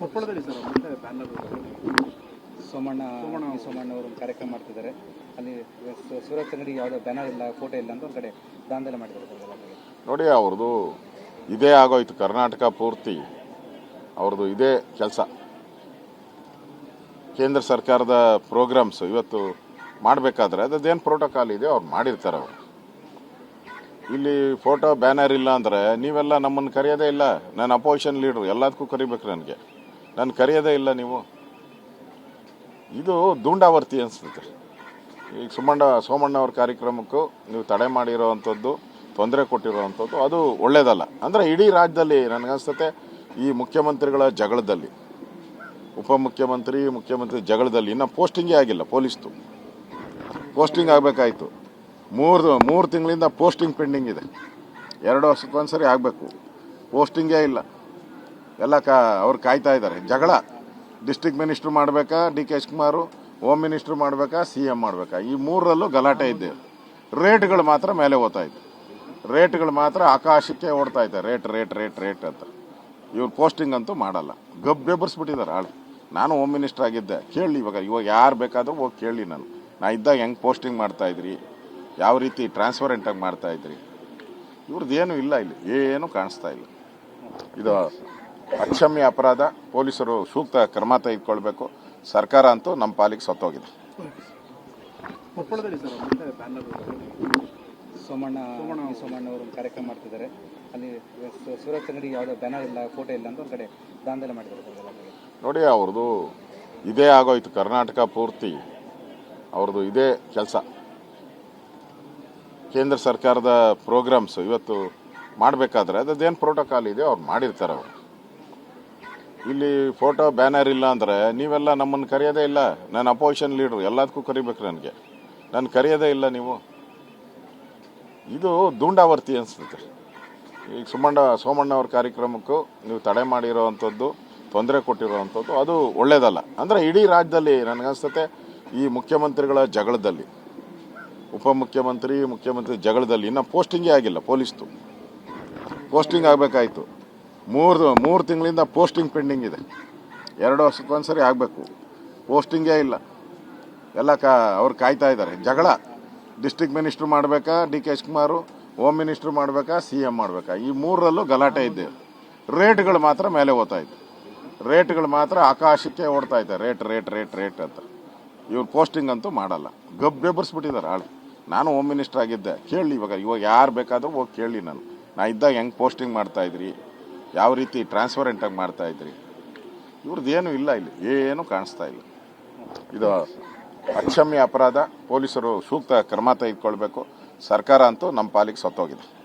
ಕೊಪ್ಪಳದಲ್ಲಿ sir banner Somanna Somanna Somanna ಅವರು. ಒಂದು ಕಾರ್ಯಕ್ರಮ ಮಾಡ್ತಿದ್ದಾರೆ. ಅಲ್ಲಿ ಸೂರತ್ ಅಂಗಡಿ ಯಾವುದೋ ಬ್ಯಾನರ್ ಇಲ್ಲ ಫೋಟೋ ಇಲ್ಲ ಅಂತ ಒಂದು ಕಡೆ ದಾಂಧಲೆ ಮಾಡಿದ್ದಾರೆ ನೋಡಿ ಅವ್ರದ್ದು ಇದೇ ಆಗೋಯ್ತು ಕರ್ನಾಟಕ ಪೂರ್ತಿ. ಅವ್ರದ್ದು ಇದೇ ಕೆಲಸ. ಕೇಂದ್ರ ಸರ್ಕಾರದ ಪ್ರೋಗ್ರಾಮ್ಸ್ ಇವತ್ತು ಮಾಡಬೇಕಾದ್ರೆ ಅದೇನು ಪ್ರೋಟೋಕಾಲ್ ಇದೆ ಅವ್ರು ಮಾಡಿರ್ತಾರೆ ಅವರು. ಇಲ್ಲಿ ಫೋಟೋ ಬ್ಯಾನರ್ ಇಲ್ಲ ಅಂದರೆ ನೀವೆಲ್ಲ ನಮ್ಮನ್ನು ಕರೆಯೋದೇ ಇಲ್ಲ. ನಾನು ಅಪೋಸಿಷನ್ ಲೀಡ್ರು ಎಲ್ಲದಕ್ಕೂ ಕರಿಬೇಕು ನನಗೆ. ನಾನು ಕರೆಯೋದೇ ಇಲ್ಲ ನೀವು. ಇದು ದುಂಡಾವರ್ತಿ ಅನಿಸ್ತದೆ ಈಗ ಸುಮಣ್ಣ ಸೋಮಣ್ಣ ಅವ್ರ ಕಾರ್ಯಕ್ರಮಕ್ಕೂ ನೀವು ತಡೆ ಮಾಡಿರೋವಂಥದ್ದು ತೊಂದರೆ ಕೊಟ್ಟಿರೋವಂಥದ್ದು ಅದು ಒಳ್ಳೇದಲ್ಲ. ಅಂದರೆ ಇಡೀ ರಾಜ್ಯದಲ್ಲಿ ನನಗನ್ಸುತ್ತೆ, ಈ ಮುಖ್ಯಮಂತ್ರಿಗಳ ಜಗಳದಲ್ಲಿ, ಉಪಮುಖ್ಯಮಂತ್ರಿ, ಮುಖ್ಯಮಂತ್ರಿ ಜಗಳದಲ್ಲಿ ಇನ್ನೂ ಪೋಸ್ಟಿಂಗೇ ಆಗಿಲ್ಲ ಪೊಲೀಸ್ದು. ಪೋಸ್ಟಿಂಗ್ ಆಗಬೇಕಾಯ್ತು. ಮೂರು ಮೂರು ತಿಂಗಳಿಂದ ಪೋಸ್ಟಿಂಗ್ ಪೆಂಡಿಂಗ್ ಇದೆ. ಎರಡು ವರ್ಷಕ್ಕೊಂದ್ಸರಿ ಆಗಬೇಕು. ಪೋಸ್ಟಿಂಗೇ ಇಲ್ಲ. ಎಲ್ಲ ಕಾ ಅವ್ರು ಕಾಯ್ತಾ ಇದ್ದಾರೆ. ಜಗಳ. ಡಿಸ್ಟ್ರಿಕ್ಟ್ ಮಿನಿಸ್ಟ್ರು ಮಾಡಬೇಕಾ? D K Shivakumar, home minister ಮಾಡಬೇಕಾ? ಸಿ ಎಂ ಮಾಡಬೇಕಾ? ಈ ಮೂರರಲ್ಲೂ ಗಲಾಟೆ ಇದ್ದೆ. ರೇಟ್ಗಳು ಮಾತ್ರ ಮೇಲೆ ಓದ್ತಾ ಇತ್ತು. ರೇಟ್ಗಳು ಮಾತ್ರ ಆಕಾಶಕ್ಕೆ ಓಡ್ತಾ ಇದ್ದಾರೆ ರೇಟ್ ರೇಟ್ ರೇಟ್ ರೇಟ್ ಅಂತ. ಇವ್ರು ಪೋಸ್ಟಿಂಗ್ ಅಂತೂ ಮಾಡಲ್ಲ. ಗಬ್ಬೆಬ್ಬರಿಸ್ಬಿಟ್ಟಿದ್ದಾರೆ ಆಳು. ನಾನು ಹೋಮ್ ಮಿನಿಸ್ಟರ್ ಆಗಿದ್ದೆ. ಕೇಳಿ ಇವಾಗ ಇವಾಗ ಯಾರು ಬೇಕಾದರೂ ಹೋಗಿ ಕೇಳಿ ನಾನು. ನಾ ಇದ್ದಾಗ ಹೆಂಗೆ ಪೋಸ್ಟಿಂಗ್ ಮಾಡ್ತಾ ಇದ್ರಿ? ಯಾವ ರೀತಿ ಟ್ರಾನ್ಸ್ಪರೆಂಟಾಗಿ ಮಾಡ್ತಾ ಇದ್ರಿ? ಇವ್ರದ್ದು ಏನೂ ಇಲ್ಲ ಇಲ್ಲಿ. ಏನೂ ಕಾಣಿಸ್ತಾ ಇಲ್ಲ. ಇದು ಅಕ್ಷಮ್ಯ ಅಪರಾಧ ಪೊಲೀಸರು ಸೂಕ್ತ ಕ್ರಮ ತೆಗೆದುಕೊಳ್ಬೇಕು. ಸರ್ಕಾರ ಅಂತೂ ನಮ್ಮ ಪಾಲಿಗೆ ಸತ್ತೋಗಿದೆ. ಕೊಪ್ಪಳದಲ್ಲಿ ಸರ್ ಮತ್ತೆ ಬ್ಯಾನರ್ ಸೋಮಣ್ಣ ಅವರು ಒಂದು ಕಾರ್ಯಕ್ರಮ ಮಾಡ್ತಿದ್ದಾರೆ. ಅಲ್ಲಿ ಸು- ಸೂರತ್ ಅಂಗಡಿ ಯಾವುದೋ ಬ್ಯಾನರ್ ಇಲ್ಲ ಫೋಟೋ ಇಲ್ಲ ಅಂತ ಒಂದು ಕಡೆ ದಾಂಧಲೆ ಮಾಡಿದ್ದಾರೆ ನೋಡಿ ಅವ್ರದ್ದು ಇದೇ ಆಗೋಯ್ತು. ಕರ್ನಾಟಕ ಪೂರ್ತಿ ಅವ್ರದ್ದು ಇದೇ ಕೆಲಸ. ಕೇಂದ್ರ ಸರ್ಕಾರದ ಪ್ರೋಗ್ರಾಮ್ಸ್ ಇವತ್ತು ಮಾಡಬೇಕಾದ್ರೆ ಅದೇನು ಪ್ರೋಟೋಕಾಲ್ ಇದೆ ಅವ್ರು ಮಾಡಿರ್ತಾರೆ ಅವರು. ಇಲ್ಲಿ ಫೋಟೋ ಬ್ಯಾನರ್ ಇಲ್ಲ ಅಂದರೆ ನೀವೆಲ್ಲ ನಮ್ಮನ್ನು ಕರೆಯೋದೇ ಇಲ್ಲ. ನಾನು ಅಪೋಸಿಷನ್ ಲೀಡ್ರು ಎಲ್ಲದಕ್ಕೂ ಕರಿಬೇಕು ನನಗೆ. ನಾನು ಕರೆಯೋದೇ ಇಲ್ಲ ನೀವು. ಇದು ದುಂಡಾವರ್ತಿ ಅನಿಸ್ತದೆ ಈಗ ಸುಮಣ್ಣ ಸೋಮಣ್ಣ ಅವ್ರ ಕಾರ್ಯಕ್ರಮಕ್ಕೂ ನೀವು ತಡೆ ಮಾಡಿರೋವಂಥದ್ದು ತೊಂದರೆ ಕೊಟ್ಟಿರೋವಂಥದ್ದು ಅದು ಒಳ್ಳೇದಲ್ಲ. ಅಂದರೆ ಇಡೀ ರಾಜ್ಯದಲ್ಲಿ ನನಗನ್ಸುತ್ತೆ, ಈ ಮುಖ್ಯಮಂತ್ರಿಗಳ ಜಗಳದಲ್ಲಿ. ಉಪಮುಖ್ಯಮಂತ್ರಿ, ಮುಖ್ಯಮಂತ್ರಿ ಜಗಳದಲ್ಲಿ. ಇನ್ನೂ ಪೋಸ್ಟಿಂಗೇ ಆಗಿಲ್ಲ ಪೊಲೀಸ್ದು ಪೋಸ್ಟಿಂಗ್ ಆಗಬೇಕಾಯ್ತು. ಮೂರು ಮೂರು ತಿಂಗಳಿಂದ ಪೋಸ್ಟಿಂಗ್ ಪೆಂಡಿಂಗ್ ಇದೆ. ಎರಡು ವರ್ಷಕ್ಕೊಂದ್ಸರಿ ಆಗಬೇಕು. ಪೋಸ್ಟಿಂಗೇ ಇಲ್ಲ. ಎಲ್ಲ ಕಾ, ಅವ್ರು ಕಾಯ್ತಾ ಇದ್ದಾರೆ. ಜಗಳ. ಡಿಸ್ಟ್ರಿಕ್ಟ್ ಮಿನಿಸ್ಟ್ರು ಮಾಡಬೇಕಾ? D K Shivakumar, home minister ಮಾಡಬೇಕಾ? ಸಿ ಎಂ ಮಾಡಬೇಕಾ? ಈ ಮೂರರಲ್ಲೂ ಗಲಾಟೆ ಇದ್ದೆ ರೇಟ್ಗಳು ಮಾತ್ರ ಮೇಲೆ ಓದ್ತಾ ಇತ್ತು ರೇಟ್ಗಳು ಮಾತ್ರ ಆಕಾಶಕ್ಕೆ ಓಡ್ತಾ ಇದ್ದಾರೆ ರೇಟ್ ರೇಟ್ ರೇಟ್ ರೇಟ್ ಅಂತ. ಇವ್ರು ಪೋಸ್ಟಿಂಗ್ ಅಂತೂ ಮಾಡಲ್ಲ. ಗಬ್ಬೆಬ್ಬರಿಸ್ಬಿಟ್ಟಿದ್ದಾರೆ ಆಳು. ನಾನು ಹೋಮ್ ಮಿನಿಸ್ಟರ್ ಆಗಿದ್ದೆ. ಕೇಳಿ ಇವಾಗ. ಇವಾಗ ಯಾರು ಬೇಕಾದರೂ ಹೋಗಿ ಕೇಳಿ ನಾನು. ನಾ ಇದ್ದಾಗ ಹೆಂಗೆ ಪೋಸ್ಟಿಂಗ್ ಮಾಡ್ತಾ ಇದ್ರಿ? ಯಾವ ರೀತಿ ಟ್ರಾನ್ಸ್ಪರೆಂಟಾಗಿ ಮಾಡ್ತಾ ಇದ್ರಿ? ಇವ್ರದ್ದು ಏನೂ ಇಲ್ಲ ಇಲ್ಲಿ. ಏನು ಕಾಣಿಸ್ತಾ ಇಲ್ಲ. ಇದು ಅಕ್ಷಮ್ಯ ಅಪರಾಧ. ಪೊಲೀಸರು ಸೂಕ್ತ ಕ್ರಮ ತೆಗೆದುಕೊಳ್ಬೇಕು. ಸರ್ಕಾರ ಅಂತೂ ನಮ್ಮ ಪಾಲಿಗೆ ಸತ್ತೋಗಿದೆ.